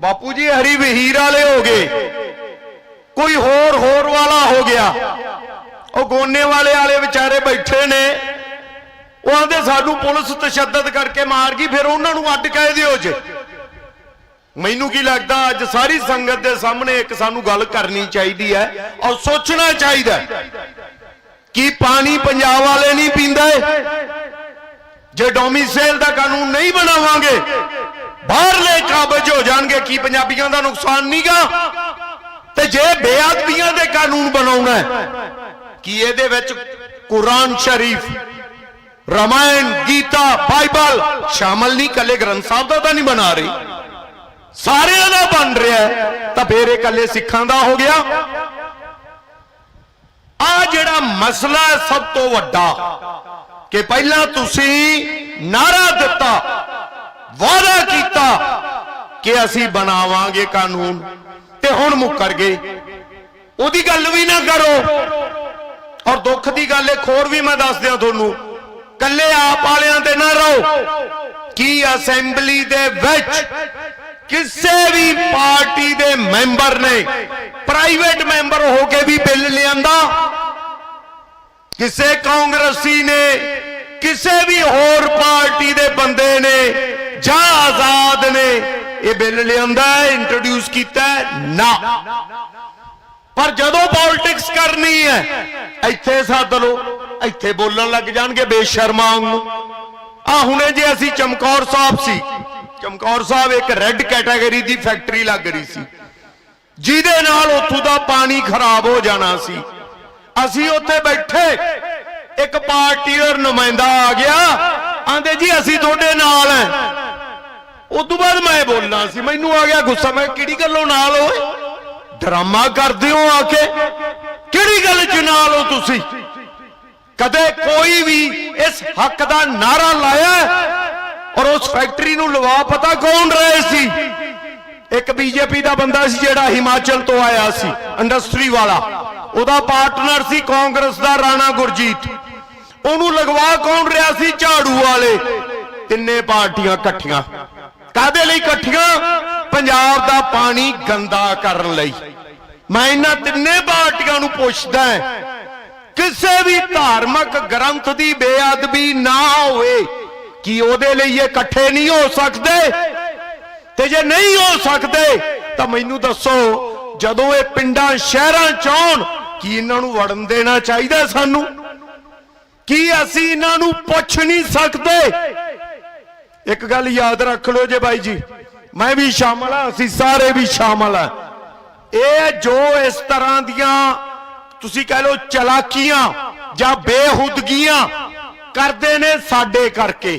ਬਾਪੂ ਜੀ, ਹਰੀ ਵਹੀਰ ਵਾਲੇ ਹੋ ਗਏ। ਕੋਈ ਹੋਰ ਹੋਰ ਵਾਲਾ ਹੋ ਗਿਆ। ਉਹ ਗੋਨੇ ਵਾਲੇ ਵਾਲੇ ਵਿਚਾਰੇ ਬੈਠੇ ਨੇ। ਉਹ ਆਂਦੇ, ਸਾਨੂੰ ਪੁਲਿਸ ਤਸ਼ੱਦਦ ਕਰਕੇ ਮਾਰ ਗਈ, ਫਿਰ ਉਹਨਾਂ ਨੂੰ ਅੱਡ ਕਹਿ ਦਿਓ ਜੇ। ਮੈਨੂੰ ਕੀ ਲੱਗਦਾ, ਅੱਜ ਸਾਰੀ ਸੰਗਤ ਦੇ ਸਾਹਮਣੇ ਇੱਕ ਸਾਨੂੰ ਗੱਲ ਕਰਨੀ ਚਾਹੀਦੀ ਹੈ ਔਰ ਸੋਚਣਾ ਚਾਹੀਦਾ ਕਿ ਪਾਣੀ ਪੰਜਾਬ ਵਾਲੇ ਨਹੀਂ ਪੀਂਦਾ ਜੇ ਡੋਮਿਸਾਈਲ ਦਾ ਕਾਨੂੰਨ ਨਹੀਂ ਬਣਾਵਾਂਗੇ ਬਾਹਰਲੇ ਕਾਬਜ ਹੋ ਜਾਣਗੇ, ਕੀ ਪੰਜਾਬੀਆਂ ਦਾ ਨੁਕਸਾਨ ਨਹੀਂਗਾ ਤੇ ਜੇ ਬੇਅਦਬੀਆਂ ਦੇ ਕਾਨੂੰਨ ਬਣਾਉਣਾ ਹੈ, ਕਿ ਇਹਦੇ ਵਿੱਚ ਕੁਰਾਨ ਸ਼ਰੀਫ, ਰਮਾਇਣ, ਗੀਤਾ, ਬਾਈਬਲ ਸ਼ਾਮਲ ਨਹੀਂ? ਕੱਲੇ ਗ੍ਰੰਥ ਸਾਹਿਬ ਦਾ ਤਾਂ ਨਹੀਂ ਬਣਾ ਰਹੀ। ਸਾਰਿਆਂ ਦਾ ਬਣ ਰਿਹਾ ਤਾਂ ਫੇਰ ਇਹ ਕੱਲੇ ਸਿੱਖਾਂ ਦਾ ਹੋ ਗਿਆ। ਆ ਜਿਹੜਾ ਮਸਲਾ ਸਭ ਤੋਂ ਵੱਡਾ, ਕਿ ਪਹਿਲਾਂ ਤੁਸੀਂ ਨਾਰਾ ਦਿੱਤਾ ਵਾਅਦਾ ਕੀਤਾ ਕਿ ਅਸੀਂ ਬਣਾਵਾਂਗੇ ਕਾਨੂੰਨ। ਤੇ ਹੁਣ ਮੁੱਕਰ ਗਏ। ਉਹਦੀ ਗੱਲ ਵੀ ਨਾ ਕਰੋ। ਔਰ ਦੁੱਖ ਦੀ ਗੱਲ ਇੱਕ ਹੋਰ ਵੀ ਮੈਂ ਦੱਸ ਦਿਆਂ ਤੁਹਾਨੂੰ। ਕੱਲੇ ਆਪ ਵਾਲਿਆਂ ਤੇ ਨਾ ਰਹੋ। ਕੀ ਅਸੈਂਬਲੀ ਦੇ ਵਿੱਚ ਕਿਸੇ ਵੀ ਪਾਰਟੀ ਦੇ ਮੈਂਬਰ ਨੇ ਪ੍ਰਾਈਵੇਟ ਮੈਂਬਰ ਹੋ ਕੇ ਵੀ ਬਿੱਲ ਲਿਆਂਦਾ? ਕਿਸੇ ਕਾਂਗਰਸੀ ਨੇ, ਕਿਸੇ ਵੀ ਹੋਰ ਪਾਰਟੀ ਦੇ ਬੰਦੇ ਨੇ ਜਾਂ ਆਜ਼ਾਦ ਨੇ ਇਹ ਬਿੱਲ ਲਿਆਂਦਾ ਇੰਟਰੋਡਿਊਸ ਕੀਤਾ ਨਾ। ਪਰ ਜਦੋਂ ਪੋਲਿਟਿਕਸ ਕਰਨੀ ਹੈ, ਇੱਥੇ ਸੱਦ ਲਓ ਇੱਥੇ ਬੋਲਣ ਲੱਗ ਜਾਣਗੇ ਬੇਸ਼ਰਮਾਂ ਨੂੰ ਆ ਹੁਣੇ ਜੇ ਅਸੀਂ ਚਮਕੌਰ ਸਾਹਿਬ ਸੀ, ਚਮਕੌਰ ਸਾਹਿਬ ਇੱਕ ਰੈੱਡ ਕੈਟਾਗਰੀ ਦੀ ਫੈਕਟਰੀ ਲੱਗ ਰਹੀ ਸੀ। ਜਿਹਦੇ ਨਾਲ ਉੱਥੋਂ ਦਾ ਪਾਣੀ ਖਰਾਬ ਹੋ ਜਾਣਾ ਸੀ। ਅਸੀਂ ਉੱਥੇ ਬੈਠੇ, ਇੱਕ ਪਾਰਟੀ ਔਰ ਨੁਮਾਇੰਦਾ ਆ ਗਿਆ, ਆਂਦੇ ਜੀ ਅਸੀਂ ਤੁਹਾਡੇ ਨਾਲ ਹੈ। ਉਸ ਤੋਂ ਬਾਅਦ ਮੈਂ ਬੋਲਣਾ ਸੀ, ਮੈਨੂੰ ਆ ਗਿਆ ਗੁੱਸਾ, ਮੈਂ ਕਿਹੜੀ ਗੱਲੋਂ ਨਾਲ ਓਏ? ਡਰਾਮਾ ਕਰਦੇ ਹੋ ਆ ਕੇ? ਕਿਹੜੀ ਗੱਲ ਚ ਨਾਲ ਹੋ ਤੁਸੀਂ? ਕਦੇ ਕੋਈ ਵੀ ਇਸ ਹੱਕ ਦਾ ਨਾਰਾ ਲਾਇਆ ਔਰ ਉਸ ਫੈਕਟਰੀ ਨੂੰ ਲਵਾ ਪਤਾ ਕੌਣ ਰਹੇ ਸੀ? ਇੱਕ ਬੀਜੇਪੀ ਦਾ ਬੰਦਾ ਸੀ ਜਿਹੜਾ ਹਿਮਾਚਲ ਤੋਂ ਆਇਆ ਸੀ, ਇੰਡਸਟਰੀ ਵਾਲਾ। ਉਹਦਾ ਪਾਰਟਨਰ ਸੀ ਕਾਂਗਰਸ ਦਾ ਰਾਣਾ ਗੁਰਜੀਤ। ਉਹਨੂੰ ਲਗਵਾ ਕੌਣ ਰਿਹਾ ਸੀ? ਝਾੜੂ ਵਾਲੇ। ਤਿੰਨੇ ਪਾਰਟੀਆਂ ਇਕੱਠੀਆਂ। ਕਾਦੇ ਲਈ ਇਕੱਠੀਆਂ? ਪੰਜਾਬ ਦਾ ਪਾਣੀ ਗੰਦਾ ਕਰਨ ਲਈ। ਮੈਂ ਇਹਨਾਂ ਤਿੰਨੇ ਪਾਰਟੀਆਂ ਨੂੰ ਪੁੱਛਦਾ ਕਿਸੇ ਵੀ ਧਾਰਮਿਕ ਗ੍ਰੰਥ ਦੀ ਬੇਅਦਬੀ ਨਾ ਹੋਵੇ, ਕਿ ਉਹਦੇ ਲਈ ਇਹ ਇਕੱਠੇ ਨਹੀਂ ਹੋ ਸਕਦੇ? ਤੇ ਜੇ ਨਹੀਂ ਹੋ ਸਕਦੇ, ਤਾਂ ਮੈਨੂੰ ਦੱਸੋ, ਜਦੋਂ ਇਹ ਪਿੰਡਾਂ, ਸ਼ਹਿਰਾਂ ਚ ਆਉਣ, ਕੀ ਇਹਨਾਂ ਨੂੰ ਵੜਨ ਦੇਣਾ ਚਾਹੀਦਾ ਸਾਨੂੰ? ਕੀ ਅਸੀਂ ਇਹਨਾਂ ਨੂੰ ਪੁੱਛ ਨਹੀਂ ਸਕਦੇ? ਇੱਕ ਗੱਲ ਯਾਦ ਰੱਖ ਲਓ ਜੇ ਬਾਈ ਜੀ, ਮੈਂ ਵੀ ਸ਼ਾਮਲ ਹਾਂ, ਅਸੀਂ ਸਾਰੇ ਵੀ ਸ਼ਾਮਲ ਆ ਇਹ ਜੋ ਇਸ ਤਰ੍ਹਾਂ ਦੀਆਂ ਤੁਸੀਂ ਕਹਿ ਲਓ ਚਲਾਕੀਆਂ ਜਾਂ ਬੇਹੁਦਗੀਆਂ ਕਰਦੇ ਨੇ ਸਾਡੇ ਕਰਕੇ।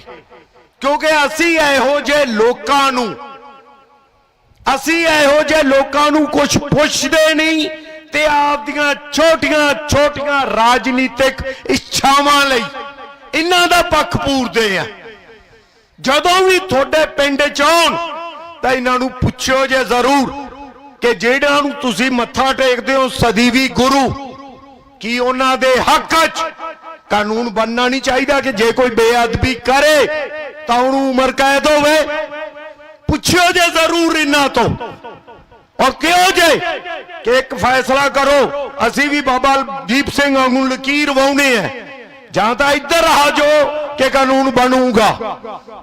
ਕਿਉਂਕਿ ਅਸੀਂ ਇਹੋ ਜਿਹੇ ਲੋਕਾਂ ਨੂੰ, ਅਸੀਂ ਇਹੋ ਜਿਹੇ ਲੋਕਾਂ ਨੂੰ ਕੁਝ ਪੁੱਛਦੇ ਨਹੀਂ ਤੇ ਆਪਦੀਆਂ ਛੋਟੀਆਂ ਛੋਟੀਆਂ ਰਾਜਨੀਤਿਕ ਇੱਛਾਵਾਂ ਲਈ ਇਹਨਾਂ ਦਾ ਪੱਖ ਪੂਰਦੇ ਆ ਜਦੋਂ ਵੀ ਤੁਹਾਡੇ ਪਿੰਡ ਚ ਆਉਣ, ਤਾਂ ਇਹਨਾਂ ਨੂੰ ਪੁੱਛਿਓ ਜੇ ਜ਼ਰੂਰ ਕਿ ਜਿਹੜਾ ਨੂੰ ਤੁਸੀਂ ਮੱਥਾ ਟੇਕਦੇ ਹੋ ਸਦੀਵੀ ਗੁਰੂ, ਕੀ ਉਹਨਾਂ ਦੇ ਹੱਕ 'ਚ ਕਾਨੂੰਨ ਬੰਨਣਾ ਨਹੀਂ ਚਾਹੀਦਾ ਕਿ ਜੇ ਕੋਈ ਬੇਅਦਬੀ ਕਰੇ, ਤਾਂ ਉਹਨੂੰ ਉਮਰ ਕੈਦ ਹੋਵੇ? ਪੁੱਛਿਓ ਜੇ ਜ਼ਰੂਰ ਇਹਨਾਂ ਤੋਂ। ਔਰ ਕਿਉਂ ਜੇ ਕਿ ਇੱਕ ਫੈਸਲਾ ਕਰੋ, ਅਸੀਂ ਵੀ ਬਾਬਾ ਦੀਪ ਸਿੰਘ ਵਾਂਗੂ ਲਕੀਰ ਵਾਉਨੇ ਆ ਜਾਂ ਤਾਂ ਇੱਧਰ ਆ ਜਾਓ ਕਿ ਕਾਨੂੰਨ ਬਣੂਗਾ।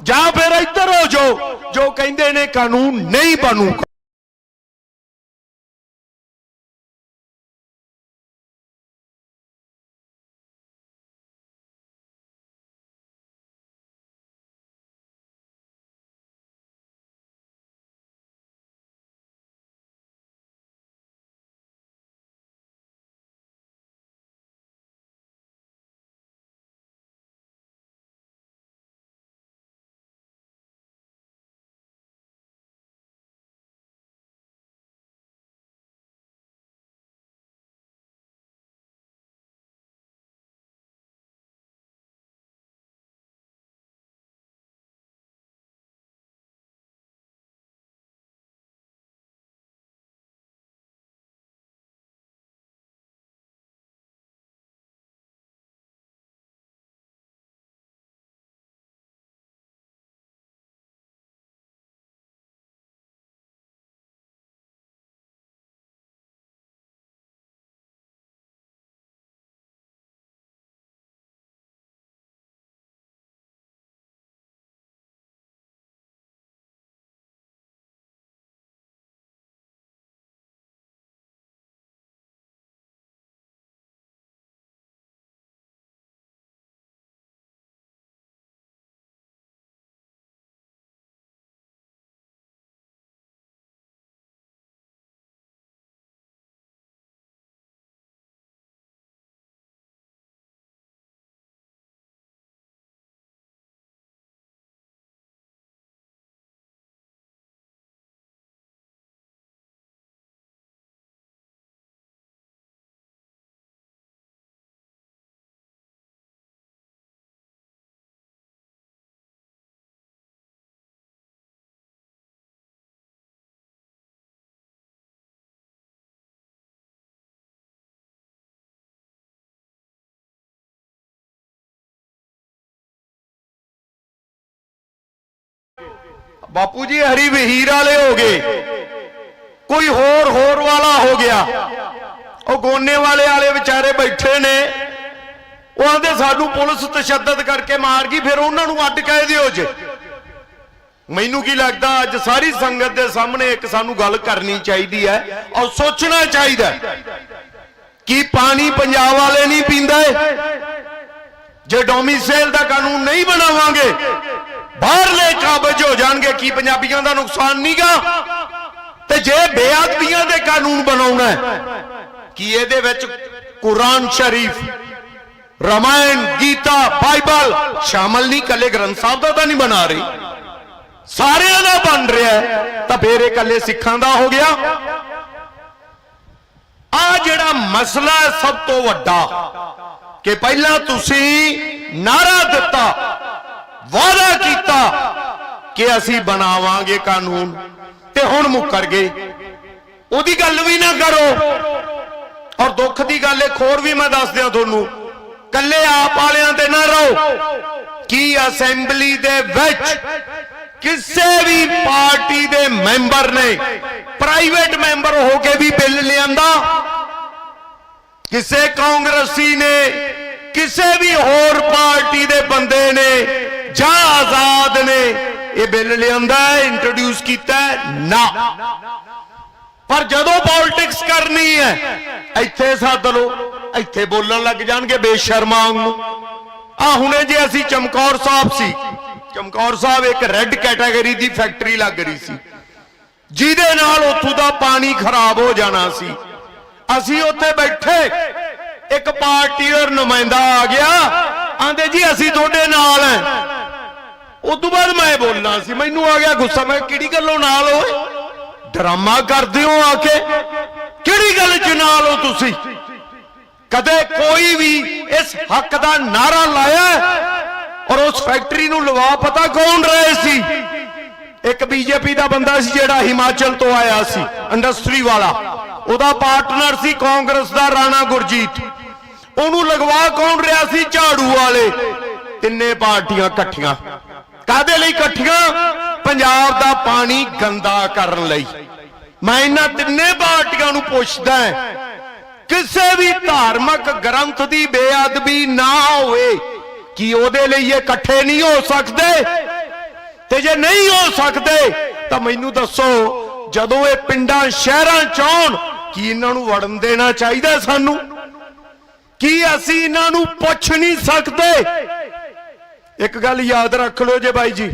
ਜਾਂ ਫਿਰ ਇੱਧਰ ਹੋ ਜਾਓ, ਜੋ ਕਹਿੰਦੇ ਨੇ ਕਾਨੂੰਨ ਨਹੀਂ ਬਣੂਗਾ। ਬਾਪੂ ਜੀ, ਹਰੀ ਵਹੀਰ ਵਾਲੇ ਹੋ ਗਏ। ਕੋਈ ਹੋਰ ਹੋਰ ਵਾਲਾ ਹੋ ਗਿਆ। ਉਹ ਗੋਨੇ ਵਾਲੇ ਵਾਲੇ ਵਿਚਾਰੇ ਬੈਠੇ ਨੇ। ਉਹ ਆਂਦੇ, ਸਾਨੂੰ ਪੁਲਿਸ ਤਸ਼ੱਦਦ ਕਰਕੇ ਮਾਰ ਗਈ, ਫਿਰ ਉਹਨਾਂ ਨੂੰ ਅੱਡ ਕਹਿ ਦਿਓ ਜੇ। ਮੈਨੂੰ ਕੀ ਲੱਗਦਾ, ਅੱਜ ਸਾਰੀ ਸੰਗਤ ਦੇ ਸਾਹਮਣੇ ਇੱਕ ਸਾਨੂੰ ਗੱਲ ਕਰਨੀ ਚਾਹੀਦੀ ਹੈ, ਔਰ ਸੋਚਣਾ ਚਾਹੀਦਾ ਕਿ ਪਾਣੀ ਪੰਜਾਬ ਵਾਲੇ ਨਹੀਂ ਪੀਂਦਾ। ਜੇ ਡੋਮਿਸਾਈਲ ਦਾ ਕਾਨੂੰਨ ਨਹੀਂ ਬਣਾਵਾਂਗੇ ਬਾਹਰਲੇ ਕਾਬਜ ਹੋ ਜਾਣਗੇ, ਕੀ ਪੰਜਾਬੀਆਂ ਦਾ ਨੁਕਸਾਨ ਨਹੀਂਗਾ ਤੇ ਜੇ ਬੇਅਦਬੀਆਂ ਦੇ ਕਾਨੂੰਨ ਬਣਾਉਣਾ ਹੈ, ਕੀ ਇਹਦੇ ਵਿੱਚ ਕੁਰਾਨ ਸ਼ਰੀਫ, ਰਮਾਇਣ, ਗੀਤਾ, ਬਾਈਬਲ ਸ਼ਾਮਲ ਨਹੀਂ? ਕੱਲੇ ਗ੍ਰੰਥ ਸਾਹਿਬ ਦਾ ਤਾਂ ਨਹੀਂ ਬਣਾ ਰਹੀ। ਸਾਰਿਆਂ ਦਾ ਬਣ ਰਿਹਾ ਤਾਂ ਫੇਰ ਇਹ ਕੱਲੇ ਸਿੱਖਾਂ ਦਾ ਹੋ ਗਿਆ। ਆ ਜਿਹੜਾ ਮਸਲਾ ਸਭ ਤੋਂ ਵੱਡਾ, ਕਿ ਪਹਿਲਾਂ ਤੁਸੀਂ ਨਾਰਾ ਦਿੱਤਾ ਵਾਅਦਾ ਕੀਤਾ ਕਿ ਅਸੀਂ ਬਣਾਵਾਂਗੇ ਕਾਨੂੰਨ। ਤੇ ਹੁਣ ਮੁੱਕਰ ਗਏ। ਉਹਦੀ ਗੱਲ ਵੀ ਨਾ ਕਰੋ। ਔਰ ਦੁੱਖ ਦੀ ਗੱਲ ਇੱਕ ਹੋਰ ਵੀ ਮੈਂ ਦੱਸ ਦਿਆਂ ਤੁਹਾਨੂੰ। ਕੱਲੇ ਆਪ ਵਾਲਿਆਂ ਤੇ ਨਾ ਰਹੋ। ਕੀ ਅਸੈਂਬਲੀ ਦੇ ਵਿੱਚ ਕਿਸੇ ਵੀ ਪਾਰਟੀ ਦੇ ਮੈਂਬਰ ਨੇ ਪ੍ਰਾਈਵੇਟ ਮੈਂਬਰ ਹੋ ਕੇ ਵੀ ਬਿੱਲ ਲਿਆਂਦਾ? ਕਿਸੇ ਕਾਂਗਰਸੀ ਨੇ, ਕਿਸੇ ਵੀ ਹੋਰ ਪਾਰਟੀ ਦੇ ਬੰਦੇ ਨੇ ਜਾਂ ਆਜ਼ਾਦ ਨੇ। ਇਹ ਬਿੱਲ ਲਿਆਂਦਾ ਇੰਟਰੋਡਿਊਸ ਕੀਤਾ ਨਾ। ਪਰ ਜਦੋਂ ਪੋਲਿਟਿਕਸ ਕਰਨੀ ਹੈ, ਇੱਥੇ ਸੱਦ ਲਓ, ਇੱਥੇ ਬੋਲਣ ਲੱਗ ਜਾਣਗੇ ਬੇਸ਼ਰਮਾਂ ਨੂੰ ਆ ਹੁਣੇ ਜੇ ਅਸੀਂ ਚਮਕੌਰ ਸਾਹਿਬ ਸੀ, ਚਮਕੌਰ ਸਾਹਿਬ ਇੱਕ ਰੈੱਡ ਕੈਟਾਗਰੀ ਦੀ ਫੈਕਟਰੀ ਲੱਗ ਰਹੀ ਸੀ। ਜਿਹਦੇ ਨਾਲ ਉੱਥੋਂ ਦਾ ਪਾਣੀ ਖਰਾਬ ਹੋ ਜਾਣਾ ਸੀ। ਅਸੀਂ ਉੱਥੇ ਬੈਠੇ, ਇੱਕ ਪਾਰਟੀ ਦਾ ਨੁਮਾਇੰਦਾ ਆ ਗਿਆ, ਆਂਦੇ ਜੀ ਅਸੀਂ ਤੁਹਾਡੇ ਨਾਲ ਹੈ। ਉਦੋਂ ਬਾਅਦ ਮੈਂ ਬੋਲਣਾ ਸੀ, ਮੈਨੂੰ ਆ ਗਿਆ ਗੁੱਸਾ, ਮੈਂ ਕਿਹੜੀ ਗੱਲੋਂ ਨਾਲ ਓਏ? ਡਰਾਮਾ ਕਰਦੇ ਹੋ ਆ ਕੇ? ਕਿਹੜੀ ਗੱਲ ਚ ਨਾਲ ਹੋ ਤੁਸੀਂ? ਕਦੇ ਕੋਈ ਵੀ ਇਸ ਹੱਕ ਦਾ ਨਾਰਾ ਲਾਇਆ ਔਰ ਉਸ ਫੈਕਟਰੀ ਨੂੰ ਲਵਾ ਪਤਾ ਕੌਣ ਰਹੇ ਸੀ? ਇੱਕ ਬੀਜੇਪੀ ਦਾ ਬੰਦਾ ਸੀ ਜਿਹੜਾ ਹਿਮਾਚਲ ਤੋਂ ਆਇਆ ਸੀ, ਇੰਡਸਟਰੀ ਵਾਲਾ। ਉਹਦਾ ਪਾਰਟਨਰ ਸੀ ਕਾਂਗਰਸ ਦਾ ਰਾਣਾ ਗੁਰਜੀਤ। ਉਹਨੂੰ ਲਗਵਾ ਕੌਣ ਰਿਹਾ ਸੀ? ਝਾੜੂ ਵਾਲੇ। ਤਿੰਨੇ ਪਾਰਟੀਆਂ ਇਕੱਠੀਆਂ। ਕਾਦੇ ਲਈ ਇਕੱਠੀਆਂ? ਪੰਜਾਬ ਦਾ ਪਾਣੀ ਗੰਦਾ ਕਰਨ ਲਈ। ਮੈਂ ਇਹਨਾਂ ਤਿੰਨੇ ਪਾਰਟੀਆਂ ਨੂੰ ਪੁੱਛਦਾ ਕਿਸੇ ਵੀ ਧਾਰਮਿਕ ਗ੍ਰੰਥ ਦੀ ਬੇਅਦਬੀ ਨਾ ਹੋਵੇ, ਕੀ ਉਹਦੇ ਲਈ ਇਹ ਇਕੱਠੇ ਨਹੀਂ ਹੋ ਸਕਦੇ? ਤੇ ਜੇ ਨਹੀਂ ਹੋ ਸਕਦੇ, ਤਾਂ ਮੈਨੂੰ ਦੱਸੋ, ਜਦੋਂ ਇਹ ਪਿੰਡਾਂ, ਸ਼ਹਿਰਾਂ ਚ ਆਉਣ, ਕੀ ਇਹਨਾਂ ਨੂੰ ਵੜਨ ਦੇਣਾ ਚਾਹੀਦਾ ਸਾਨੂੰ? ਕੀ ਅਸੀਂ ਇਹਨਾਂ ਨੂੰ ਪੁੱਛ ਨਹੀਂ ਸਕਦੇ? ਇੱਕ ਗੱਲ ਯਾਦ ਰੱਖ ਲਓ ਜੇ ਬਾਈ ਜੀ,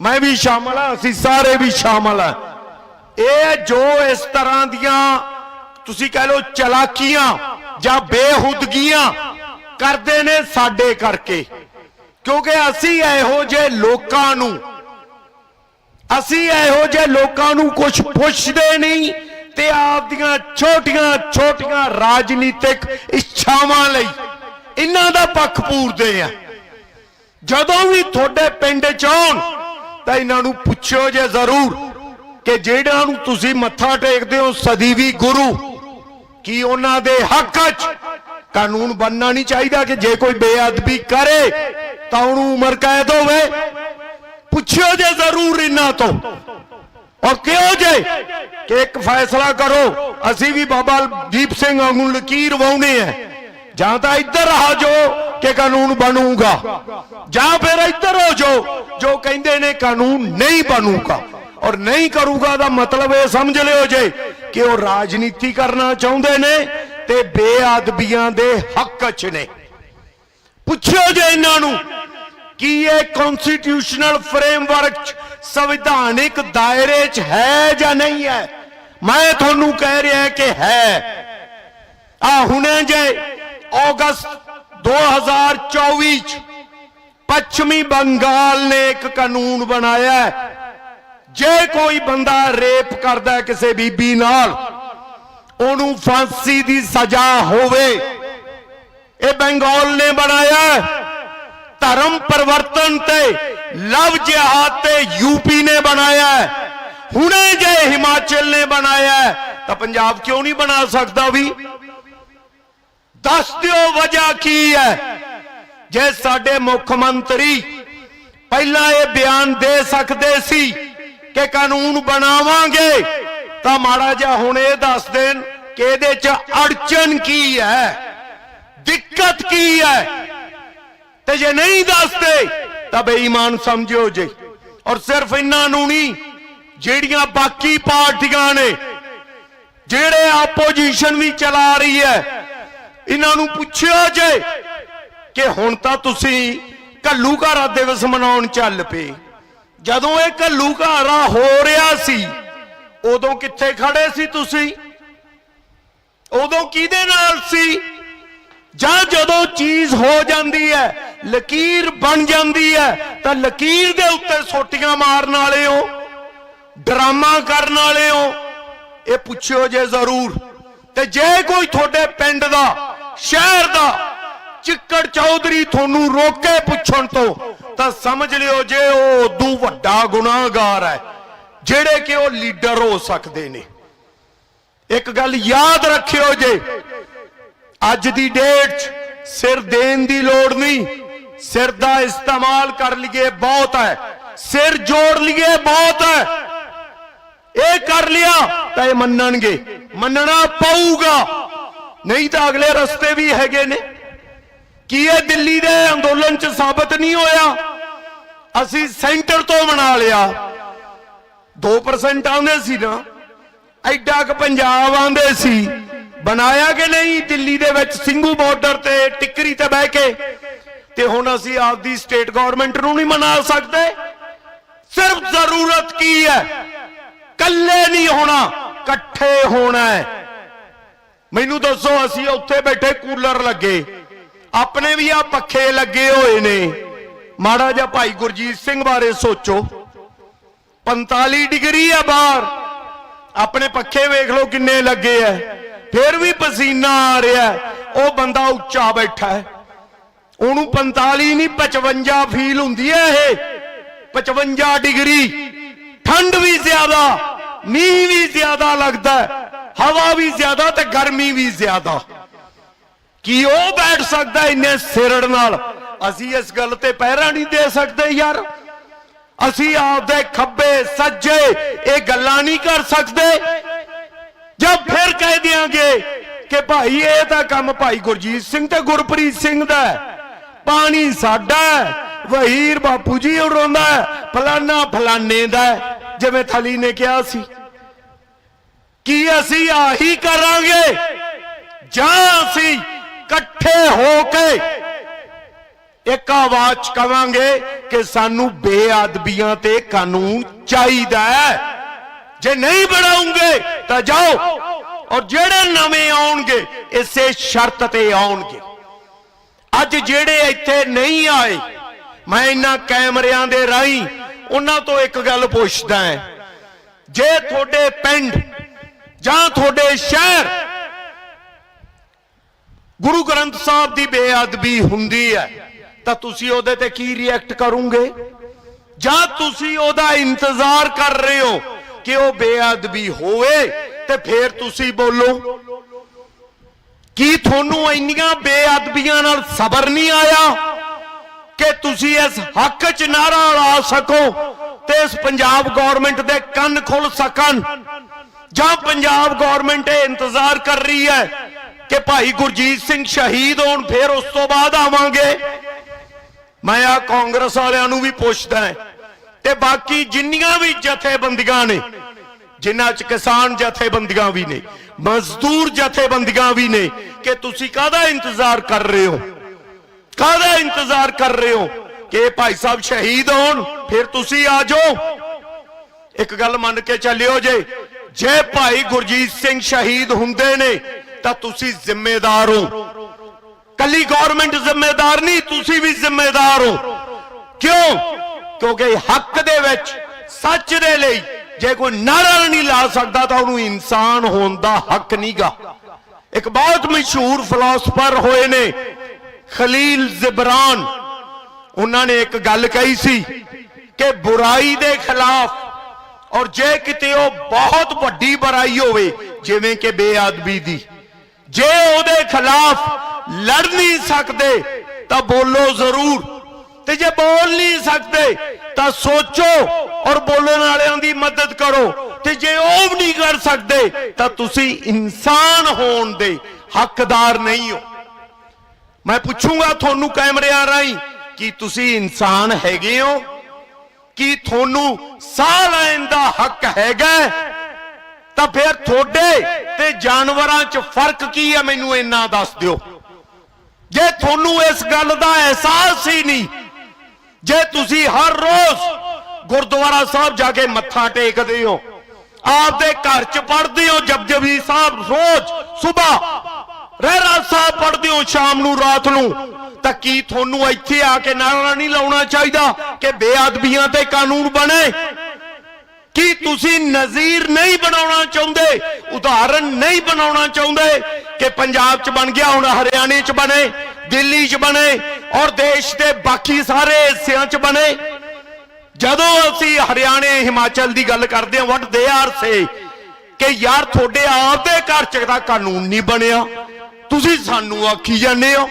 ਮੈਂ ਵੀ ਸ਼ਾਮਲ ਹਾਂ ਅਸੀਂ ਸਾਰੇ ਵੀ ਸ਼ਾਮਲ ਹਾਂ ਇਹ ਜੋ ਇਸ ਤਰ੍ਹਾਂ ਦੀਆਂ ਤੁਸੀਂ ਕਹਿ ਲਓ ਚਲਾਕੀਆਂ ਜਾਂ ਬੇਹੁਦਗੀਆਂ ਕਰਦੇ ਨੇ ਸਾਡੇ ਕਰਕੇ, ਕਿਉਂਕਿ ਅਸੀਂ ਇਹੋ ਜਿਹੇ ਲੋਕਾਂ ਨੂੰ, ਅਸੀਂ ਇਹੋ ਜਿਹੇ ਲੋਕਾਂ ਨੂੰ ਕੁਝ ਪੁੱਛਦੇ ਨਹੀਂ ਤੇ ਆਪਦੀਆਂ ਛੋਟੀਆਂ ਛੋਟੀਆਂ ਰਾਜਨੀਤਿਕ ਇੱਛਾਵਾਂ ਲਈ ਇਹਨਾਂ ਦਾ ਪੱਖ ਪੂਰਦੇ ਆ ਜਦੋਂ ਵੀ ਤੁਹਾਡੇ ਪਿੰਡ ਚ ਆਉਣ, ਤਾਂ ਇਹਨਾਂ ਨੂੰ ਪੁੱਛਿਓ ਜੇ ਜ਼ਰੂਰ ਕਿ ਜਿਹੜਾ ਨੂੰ ਤੁਸੀਂ ਮੱਥਾ ਟੇਕਦੇ ਹੋ ਸਦੀਵੀ ਗੁਰੂ, ਕੀ ਉਹਨਾਂ ਦੇ ਹੱਕ 'ਚ ਕਾਨੂੰਨ ਬਣਨਾ ਨਹੀਂ ਚਾਹੀਦਾ ਕਿ ਜੇ ਕੋਈ ਬੇਅਦਬੀ ਕਰੇ, ਤਾਂ ਉਹਨੂੰ ਉਮਰ ਕੈਦ ਹੋਵੇ? ਪੁੱਛਿਓ ਜੇ ਜ਼ਰੂਰ ਇਹਨਾਂ ਤੋਂ। ਔਰ ਕਿਉਂ ਜੇ ਕਿ ਇੱਕ ਫੈਸਲਾ ਕਰੋ, ਅਸੀਂ ਵੀ ਬਾਬਾ ਦੀਪ ਸਿੰਘ ਵਾਂਗੂ ਲਕੀਰ ਵਾਉਨੇ ਆ। ਜਾਂ ਤਾਂ ਇੱਧਰ ਆ ਜਾਓ ਕਿ ਕਾਨੂੰਨ ਬਣੂਗਾ। ਜਾਂ ਫਿਰ ਇੱਧਰ ਹੋ ਜਾਓ, ਜੋ ਕਹਿੰਦੇ ਨੇ ਕਾਨੂੰਨ ਨਹੀਂ ਬਣੂਗਾ। ਔਰ ਨਹੀਂ ਕਰੂਗਾ ਦਾ ਮਤਲਬ ਇਹ ਸਮਝ ਲਿਓ ਜੇ ਕਿ ਉਹ ਰਾਜਨੀਤੀ ਕਰਨਾ ਚਾਹੁੰਦੇ ਨੇ ਤੇ ਬੇਅਦਬੀਆਂ ਦੇ ਹੱਕ 'ਚ ਨੇ। ਪੁੱਛਿਓ ਜੇ ਇਹਨਾਂ ਨੂੰ ਕੀ ਇਹ ਕਨਸਟੀਟਿਊਸ਼ਨਲ ਫਰੇਮਵਰਕ ਸੰਵਿਧਾਨਿਕ ਦਾਇਰੇ 'ਚ ਹੈ ਜਾਂ ਨਹੀਂ ਹੈ। ਮੈਂ ਤੁਹਾਨੂੰ ਕਹਿ ਰਿਹਾ ਕਿ ਹੈ। ਆ ਹੁਣੇ ਜੇ ਅਗਸਤ 2024 ਚ ਪੱਛਮੀ ਬੰਗਾਲ ਨੇ ਇੱਕ ਕਾਨੂੰਨ ਬਣਾਇਆ ਜੇ ਕੋਈ ਬੰਦਾ ਰੇਪ ਕਰਦਾ ਕਿਸੇ ਬੀਬੀ ਨਾਲ, ਉਹਨੂੰ ਫਾਂਸੀ ਦੀ ਸਜ਼ਾ ਹੋਵੇ। ਇਹ ਬੰਗਾਲ ਨੇ ਬਣਾਇਆ ਧਰਮ ਪਰਿਵਰਤਨ ਤੇ ਲਵ ਜਿਹਾਦ ਤੇ ਯੂਪੀ ਨੇ ਬਣਾਇਆ ਹੁਣੇ ਜੇ ਹਿਮਾਚਲ ਨੇ ਬਣਾਇਆ ਤਾਂ ਪੰਜਾਬ ਕਿਉਂ ਨਹੀਂ ਬਣਾ ਸਕਦਾ ਵੀ? ਦੱਸ ਦਿਓ ਵਜ੍ਹਾ ਕੀ ਹੈ। ਜੇ ਸਾਡੇ ਮੁੱਖ ਮੰਤਰੀ ਪਹਿਲਾਂ ਇਹ ਬਿਆਨ ਦੇ ਸਕਦੇ ਸੀ ਕਿ ਕਾਨੂੰਨ ਬਣਾਵਾਂਗੇ, ਤਾਂ ਮਾੜਾ ਜਿਹਾ ਹੁਣ ਇਹ ਦੱਸ ਦੇਣ ਕਿ ਇਹਦੇ 'ਚ ਅੜਚਨ ਕੀ ਹੈ। ਦਿੱਕਤ ਕੀ ਹੈ। ਤੇ ਜੇ ਨਹੀਂ ਦੱਸਦੇ, ਤਾਂ ਬੇਈਮਾਨ ਸਮਝਿਓ ਜੇ। ਔਰ ਸਿਰਫ ਇਹਨਾਂ ਨੂੰ ਨਹੀਂ, ਜਿਹੜੀਆਂ ਬਾਕੀ ਪਾਰਟੀਆਂ ਨੇ, ਜਿਹੜੇ ਆਪੋਜੀਸ਼ਨ ਵੀ ਚਲਾ ਰਹੀ ਹੈ ਇਹਨਾਂ ਨੂੰ ਪੁੱਛਿਓ ਜੇ ਕਿ ਹੁਣ ਤਾਂ ਤੁਸੀਂ ਘੱਲੂਘਾਰਾ ਦਿਵਸ ਮਨਾਉਣ ਚੱਲ ਪਏ। ਜਦੋਂ ਇਹ ਘੱਲੂਘਾਰਾ ਹੋ ਰਿਹਾ ਸੀ, ਉਦੋਂ ਕਿੱਥੇ ਖੜੇ ਸੀ ਤੁਸੀਂ? ਉਦੋਂ ਕਿਹਦੇ ਨਾਲ ਸੀ? ਜਾਂ ਜਦੋਂ ਚੀਜ਼ ਹੋ ਜਾਂਦੀ ਹੈ, ਲਕੀਰ ਬਣ ਜਾਂਦੀ ਹੈ, ਤਾਂ ਲਕੀਰ ਦੇ ਉੱਤੇ ਸੋਟੀਆਂ ਮਾਰਨ ਵਾਲੇ ਹੋ, ਡਰਾਮਾ ਕਰਨ ਵਾਲੇ ਹੋ? ਇਹ ਪੁੱਛਿਓ ਜੇ ਜ਼ਰੂਰ। ਤੇ ਜੇ ਕੋਈ ਤੁਹਾਡੇ ਪਿੰਡ ਦਾ ਸ਼ਹਿਰ ਦਾ ਚਿੱਕੜ ਚੌਧਰੀ ਤੁਹਾਨੂੰ ਰੋਕੇ ਪੁੱਛਣ ਤੋਂ, ਤਾਂ ਸਮਝ ਲਿਓ ਜੇ ਉਹ ਉਦੋਂ ਵੱਡਾ ਗੁਨਾਹਗਾਰ ਹੈ, ਜਿਹੜੇ ਕਿ ਉਹ ਲੀਡਰ ਹੋ ਸਕਦੇ ਨੇ। ਇੱਕ ਗੱਲ ਯਾਦ ਰੱਖਿਓ ਜੇ, ਅੱਜ ਦੀ ਡੇਟ 'ਚ ਸਿਰ ਦੇਣ ਦੀ ਲੋੜ ਨਹੀਂ, ਸਿਰ ਦਾ ਇਸਤੇਮਾਲ ਕਰ ਲਈਏ ਬਹੁਤ ਹੈ, ਸਿਰ ਜੋੜ ਲਈਏ ਬਹੁਤ ਹੈ। ਇਹ ਕਰ ਲਿਆ ਤਾਂ ਇਹ ਮੰਨਣਗੇ, ਮੰਨਣਾ ਪਊਗਾ। ਨਹੀਂ ਤਾਂ ਅਗਲੇ ਰਸਤੇ ਵੀ ਹੈਗੇ ਨੇ। ਕੀ ਇਹ ਦਿੱਲੀ ਦੇ ਅੰਦੋਲਨ 'ਚ ਸਾਬਤ ਨਹੀਂ ਹੋਇਆ? ਅਸੀਂ ਸੈਂਟਰ ਤੋਂ ਬਣਾ ਲਿਆ। 2% ਆਉਂਦੇ ਸੀ ਨਾ। ਐਡਾ ਕ ਪੰਜਾਬ ਆਉਂਦੇ ਸੀ। ਬਣਾਇਆ ਕਿ ਨਹੀਂ? ਦਿੱਲੀ ਦੇ ਵਿੱਚ ਸਿੰਘੂ ਬਾਰਡਰ ਤੇ ਟਿੱਕਰੀ ਤੇ ਬਹਿ ਕੇ। ਤੇ ਹੁਣ ਅਸੀਂ ਆਪਦੀ ਸਟੇਟ ਗਵਰਨਮੈਂਟ ਨੂੰ ਨਹੀਂ ਮਨਾ ਸਕਦੇ। ਸਿਰਫ ਜ਼ਰੂਰਤ ਕੀ ਹੈ? ਕੱਲੇ ਨਹੀਂ ਹੋਣਾ, ਇਕੱਠੇ ਹੋਣਾ ਹੈ। ਮੈਨੂੰ ਦੱਸੋ, ਅਸੀਂ ਉੱਥੇ ਬੈਠੇ ਕੂਲਰ ਲੱਗੇ। ਆਪਣੇ ਵੀ ਆ ਪੱਖੇ ਲੱਗੇ ਹੋਏ ਨੇ। ਮਾੜਾ ਜਿਹਾ ਭਾਈ ਗੁਰਜੀਤ ਸਿੰਘ ਬਾਰੇ ਸੋਚੋ। 45 ਡਿਗਰੀ ਆ ਬਾਹਰ। ਆਪਣੇ ਪੱਖੇ ਵੇਖ ਲਓ ਕਿੰਨੇ ਲੱਗੇ ਐ। ਫਿਰ ਵੀ ਪਸੀਨਾ ਆ ਰਿਹਾ ਉਹ ਬੰਦਾ ਉੱਚਾ ਬੈਠਾ ਹੈ ਉਹਨੂੰ 45 ਨਹੀਂ 55 ਫੀਲ ਹੁੰਦੀ ਹੈ ਇਹ। 55 ਡਿਗਰੀ। ਠੰਡ ਵੀ ਜ਼ਿਆਦਾ, ਮੀਂਹ ਵੀ ਜ਼ਿਆਦਾ ਲੱਗਦਾ ਹਵਾ ਵੀ ਜ਼ਿਆਦਾ ਤੇ ਗਰਮੀ ਵੀ ਜ਼ਿਆਦਾ। ਕੀ ਉਹ ਬੈਠ ਸਕਦਾ ਇੰਨੇ ਸਿਰੜ ਨਾਲ? ਅਸੀਂ ਇਸ ਗੱਲ ਤੇ ਪਹਿਰਾ ਨਹੀਂ ਦੇ ਸਕਦੇ ਯਾਰ। ਅਸੀਂ ਆਪਦੇ ਖੱਬੇ ਸੱਜੇ ਇਹ ਗੱਲਾਂ ਨਹੀਂ ਕਰ ਸਕਦੇ। ਜਾਂ ਫਿਰ ਕਹਿ ਦਿਆਂਗੇ ਕਿ ਭਾਈ, ਇਹ ਤਾਂ ਕੰਮ ਭਾਈ ਗੁਰਜੀਤ ਸਿੰਘ ਤੇ ਗੁਰਪ੍ਰੀਤ ਸਿੰਘ ਦਾ ਪਾਣੀ ਸਾਡਾ ਵਹੀਰ ਬਾਪੂ ਜੀ ਉਡਾਉਂਦਾ ਫਲਾਨਾ ਫਲਾਨੇ ਦਾ ਜਿਵੇਂ ਥਲੀ ਨੇ ਕਿਹਾ ਸੀ। ਅਸੀਂ ਆਹੀ ਕਰਾਂਗੇ ਜਾਂ ਅਸੀਂ ਇਕੱਠੇ ਹੋ ਕੇ ਇੱਕ ਆਵਾਜ਼ 'ਚ ਕਵਾਂਗੇ ਕਿ ਸਾਨੂੰ ਬੇਅਦਬੀਆਂ ਤੇ ਕਾਨੂੰਨ ਚਾਹੀਦਾ ਹੈ। ਜੇ ਨਹੀਂ ਬਣਾਉਂਗੇ ਤਾਂ ਜਾਓ ਔਰ ਜਿਹੜੇ ਨਵੇਂ ਆਉਣਗੇ, ਇਸੇ ਸ਼ਰਤ ਤੇ ਆਉਣਗੇ। ਅੱਜ ਜਿਹੜੇ ਇੱਥੇ ਨਹੀਂ ਆਏ, ਮੈਂ ਇਹਨਾਂ ਕੈਮਰਿਆਂ ਦੇ ਰਾਹੀਂ ਉਹਨਾਂ ਤੋਂ ਇੱਕ ਗੱਲ ਪੁੱਛਦਾ ਹਾਂ। ਜੇ ਤੁਹਾਡੇ ਪਿੰਡ ਜਾਂ ਤੁਹਾਡੇ ਸ਼ਹਿਰ। ਗੁਰੂ ਗ੍ਰੰਥ ਸਾਹਿਬ ਦੀ ਬੇਅਦਬੀ ਹੁੰਦੀ ਹੈ, ਤਾਂ ਤੁਸੀਂ ਉਹਦੇ ਤੇ ਕੀ ਰਿਐਕਟ ਕਰੋਗੇ? ਜਾਂ ਤੁਸੀਂ ਉਹਦਾ ਇੰਤਜ਼ਾਰ ਕਰ ਰਹੇ ਹੋ ਕਿ ਉਹ ਬੇਅਦਬੀ ਹੋਵੇ, ਤੇ ਫਿਰ ਤੁਸੀਂ ਬੋਲੋ, ਕੀ ਤੁਹਾਨੂੰ ਇੰਨੀਆਂ ਬੇਅਦਬੀਆਂ ਨਾਲ ਸਬਰ ਨਹੀਂ ਆਇਆ ਕਿ ਤੁਸੀਂ ਇਸ ਹੱਕ 'ਚ ਨਾਰਾ ਲਾ ਸਕੋ ਤੇ ਇਸ ਪੰਜਾਬ ਗਵਰਨਮੈਂਟ ਦੇ ਕੰਨ ਖੁੱਲ ਸਕਣ? ਜਾਂ ਪੰਜਾਬ ਗਵਰਨਮੈਂਟ ਇਹ ਇੰਤਜ਼ਾਰ ਕਰ ਰਹੀ ਹੈ ਕਿ ਭਾਈ ਗੁਰਜੀਤ ਸਿੰਘ ਸ਼ਹੀਦ ਹੋਣ, ਫਿਰ ਉਸ ਤੋਂ ਬਾਅਦ ਆਵਾਂਗੇ। ਮੈਂ ਆ ਕਾਂਗਰਸ ਵਾਲਿਆਂ ਨੂੰ ਵੀ ਪੁੱਛਦਾ ਤੇ ਬਾਕੀ ਜਿੰਨੀਆਂ ਵੀ ਜਥੇਬੰਦੀਆਂ ਨੇ, ਜਿਨ੍ਹਾਂ ਚ ਕਿਸਾਨ ਜਥੇਬੰਦੀਆਂ ਵੀ ਨੇ, ਮਜ਼ਦੂਰ ਜਥੇਬੰਦੀਆਂ ਵੀ ਨੇ, ਕਿ ਤੁਸੀਂ ਕਾਹਦਾ ਇੰਤਜ਼ਾਰ ਕਰ ਰਹੇ ਹੋ? ਕਾਹਦਾ ਇੰਤਜ਼ਾਰ ਕਰ ਰਹੇ ਹੋ ਕਿ ਭਾਈ ਸਾਹਿਬ ਸ਼ਹੀਦ ਹੋਣ, ਫਿਰ ਤੁਸੀਂ ਆ ਜਾਓ? ਇੱਕ ਗੱਲ ਮੰਨ ਕੇ ਚੱਲਿਓ ਜੇ ਜੇ ਭਾਈ ਗੁਰਜੀਤ ਸਿੰਘ ਸ਼ਹੀਦ ਹੁੰਦੇ ਨੇ, ਤਾਂ ਤੁਸੀਂ ਜ਼ਿੰਮੇਦਾਰ ਹੋ। ਕੱਲੀ ਗਵਰਨਮੈਂਟ ਜ਼ਿੰਮੇਦਾਰ ਨਹੀਂ, ਤੁਸੀਂ ਵੀ ਜ਼ਿੰਮੇਦਾਰ ਹੋ। ਕਿਉਂ? ਕਿਉਂਕਿ ਹੱਕ ਦੇ ਵਿੱਚ, ਸੱਚ ਦੇ ਲਈ, ਜੇ ਕੋਈ ਨਾਰਾ ਨਹੀਂ ਲਾ ਸਕਦਾ, ਤਾਂ ਉਹਨੂੰ ਇਨਸਾਨ ਹੋਣ ਦਾ ਹੱਕ ਨਹੀਂਗਾ। ਇੱਕ ਬਹੁਤ ਮਸ਼ਹੂਰ ਫਿਲਾਸਫਰ ਹੋਏ ਨੇ, ਖਲੀਲ ਜ਼ਿਬਰਾਨ। ਉਹਨਾਂ ਨੇ ਇੱਕ ਗੱਲ ਕਹੀ ਸੀ ਕਿ ਬੁਰਾਈ ਦੇ ਖਿਲਾਫ ਔਰ ਜੇ ਕਿਤੇ ਉਹ ਬਹੁਤ ਵੱਡੀ ਬੁਰਾਈ ਹੋਵੇ, ਜਿਵੇਂ ਕਿ ਬੇਅਦਬੀ ਦੀ, ਜੇ ਉਹਦੇ ਖਿਲਾਫ ਲੜ ਨਹੀਂ ਸਕਦੇ, ਤਾਂ ਬੋਲੋ ਜ਼ਰੂਰ। ਤੇ ਜੇ ਬੋਲ ਨਹੀਂ ਸਕਦੇ, ਤਾਂ ਸੋਚੋ ਔਰ ਬੋਲਣ ਵਾਲਿਆਂ ਦੀ ਮਦਦ ਕਰੋ। ਤੇ ਜੇ ਉਹ ਵੀ ਨਹੀਂ ਕਰ ਸਕਦੇ, ਤਾਂ ਤੁਸੀਂ ਇਨਸਾਨ ਹੋਣ ਦੇ ਹੱਕਦਾਰ ਨਹੀਂ ਹੋ। ਮੈਂ ਪੁੱਛੂੰਗਾ ਤੁਹਾਨੂੰ ਕੈਮਰਿਆਂ ਰਾਹੀਂ ਕਿ ਤੁਸੀਂ ਇਨਸਾਨ ਹੈਗੇ ਹੋ? ਕੀ ਤੁਹਾਨੂੰ ਸਾਹ ਲੈਣ ਦਾ ਹੱਕ ਹੈਗਾ? ਤਾਂ ਫਿਰ ਤੁਹਾਡੇ ਤੇ ਜਾਨਵਰਾਂ 'ਚ ਫ਼ਰਕ ਕੀ ਹੈ ਮੈਨੂੰ ਇੰਨਾ ਦੱਸ ਦਿਓ। ਜੇ ਤੁਹਾਨੂੰ ਇਸ ਗੱਲ ਦਾ ਅਹਿਸਾਸ ਹੀ ਨਹੀਂ, ਜੇ ਤੁਸੀਂ ਹਰ ਰੋਜ਼ ਗੁਰਦੁਆਰਾ ਸਾਹਿਬ ਜਾ ਕੇ ਮੱਥਾ ਟੇਕਦੇ ਹੋ, ਆਪਦੇ ਘਰ 'ਚ ਪੜ੍ਹਦੇ ਹੋ, ਜਪਜਪੀ ਸਾਹਿਬ ਰੋਜ਼ ਸਵੇਰ ਰਹਿਰਾ ਸਾਹਿਬ ਪੜ੍ਹਦੇ ਹੋ ਸ਼ਾਮ ਨੂੰ, ਰਾਤ ਨੂੰ। ਤਾਂ ਕੀ ਤੁਹਾਨੂੰ ਇੱਥੇ ਆ ਕੇ ਨਾਰਾ ਨਹੀਂ ਲਾਉਣਾ ਚਾਹੀਦਾ ਕਿ ਬੇਅਦਬੀਆਂ ਤੇ ਕਾਨੂੰਨ ਬਣੇ? ਕੀ ਤੁਸੀਂ ਨਜ਼ੀਰ ਨਹੀਂ ਬਣਾਉਣਾ ਚਾਹੁੰਦੇ? ਉਦਾਹਰਨ ਨਹੀਂ ਬਣਾਉਣਾ ਚਾਹੁੰਦੇ ਕਿ ਪੰਜਾਬ 'ਚ ਬਣ ਗਿਆ, ਹੁਣ ਹਰਿਆਣੇ 'ਚ ਬਣੇ, ਦਿੱਲੀ 'ਚ ਬਣੇ ਔਰ ਦੇਸ਼ ਦੇ ਬਾਕੀ ਸਾਰੇ ਹਿੱਸਿਆਂ 'ਚ ਬਣੇ? ਜਦੋਂ ਅਸੀਂ ਹਰਿਆਣੇ, ਹਿਮਾਚਲ ਦੀ ਗੱਲ ਕਰਦੇ ਹਾਂ ਵਟ ਦੇ ਆਰ ਸੇ ਕਿ ਯਾਰ ਤੁਹਾਡੇ ਆਪ ਦੇ ਘਰ 'ਚ ਦਾ ਕਾਨੂੰਨ ਨਹੀਂ ਬਣਿਆ। ਤੁਸੀਂ ਸਾਨੂੰ ਆਖੀ ਜਾਂਦੇ ਹੋ,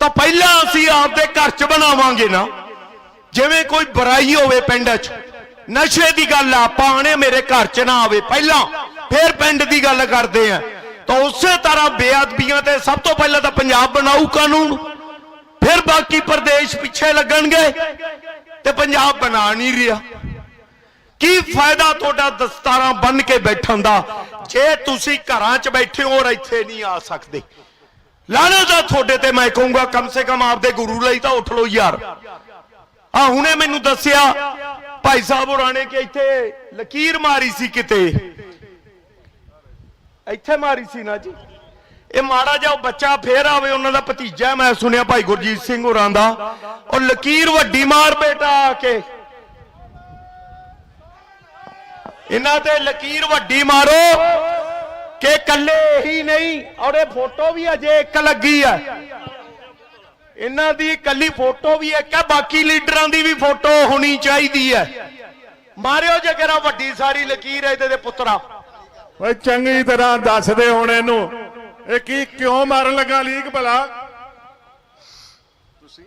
ਤਾਂ ਪਹਿਲਾਂ ਅਸੀਂ ਆਪਦੇ ਘਰ 'ਚ ਬਣਾਵਾਂਗੇ ਨਾ। ਜਿਵੇਂ ਕੋਈ ਬੁਰਾਈ ਹੋਵੇ ਪਿੰਡ 'ਚ, ਨਸ਼ੇ ਦੀ ਗੱਲ ਆ, ਪਾਣੇ ਮੇਰੇ ਘਰ 'ਚ ਨਾ ਆਵੇ ਪਹਿਲਾਂ, ਫਿਰ ਪਿੰਡ ਦੀ ਗੱਲ ਕਰਦੇ ਆ। ਤਾਂ ਉਸੇ ਤਰ੍ਹਾਂ ਬੇਅਦਬੀਆਂ ਤੇ ਸਭ ਤੋਂ ਪਹਿਲਾਂ ਤਾਂ ਪੰਜਾਬ ਬਣਾਊ ਕਾਨੂੰਨ, ਫਿਰ ਬਾਕੀ ਪ੍ਰਦੇਸ਼ ਪਿੱਛੇ ਲੱਗਣਗੇ, ਤੇ ਪੰਜਾਬ ਬਣਾ ਨਹੀਂ ਰਿਹਾ। ਕੀ ਫਾਇਦਾ ਤੁਹਾਡਾ ਦਸਤਾਰਾਂ ਬੰਨ ਕੇ ਬੈਠਣ ਦਾ? ਜੇ ਤੁਸੀਂ ਘਰਾਂ 'ਚ ਬੈਠੇ ਹੋ ਔਰ ਇੱਥੇ ਨਹੀਂ ਆ ਸਕਦੇ। ਲਾਣੇ ਦਾ ਤੁਹਾਡੇ ਤੇ ਮੈਂ ਕਹੂੰਗਾ, ਕਮ ਸੇ ਕਮ ਆਪਦੇ ਗੁਰੂ ਲਈ ਤਾਂ ਉੱਠ ਲਓ ਯਾਰ। ਆ ਹੁਣੇ ਮੈਨੂੰ ਦੱਸਿਆ, ਭਾਈ ਸਾਹਿਬ ਹੋਰਾਂ ਨੇ ਕਿ ਇੱਥੇ ਲਕੀਰ ਮਾਰੀ ਸੀ ਕਿਤੇ। ਇੱਥੇ ਮਾਰੀ ਸੀ ਨਾ ਜੀ। ਇਹ ਮਾੜਾ ਜਿਹਾ ਬੱਚਾ ਫੇਰ ਆਵੇ, ਉਹਨਾਂ ਦਾ ਭਤੀਜਾ, ਮੈਂ ਸੁਣਿਆ ਭਾਈ ਗੁਰਜੀਤ ਸਿੰਘ ਹੋਰਾਂ ਦਾ। ਉਹ ਲਕੀਰ ਵੱਡੀ ਮਾਰ ਬੇਟਾ ਆ ਕੇ ਇਹਨਾਂ ਤੇ ਲਕੀਰ ਵੱਡੀ ਮਾਰੋ ਕਿ ਕੱਲੇ ਹੀ ਨਹੀਂ ਔਰ ਇਹ ਫੋਟੋ ਵੀ ਅਜੇ ਇੱਕ ਲੱਗੀ ਆ। ਇਹਨਾਂ ਦੀ ਇਕੱਲੀ ਫੋਟੋ ਵੀ ਇੱਕ ਹੈ ਬਾਕੀ ਲੀਡਰਾਂ ਦੀ ਵੀ ਫੋਟੋ ਹੋਣੀ ਚਾਹੀਦੀ ਹੈ ਮਾਰਿਓ ਜੇ ਕਿਹੜਾ ਵੱਡੀ ਸਾਰੀ ਲਕੀਰ ਹੈ ਇਹਦੇ ਦੇ ਪੁੱਤਰਾ। ਓਏ ਚੰਗੀ ਤਰ੍ਹਾਂ ਦੱਸਦੇ ਹੁਣ ਇਹਨੂੰ। ਇਹ ਕੀ ਕਿਉਂ ਮਾਰਨ ਲੱਗਾ ਲੀਕ ਭਲਾ? ਤੁਸੀਂ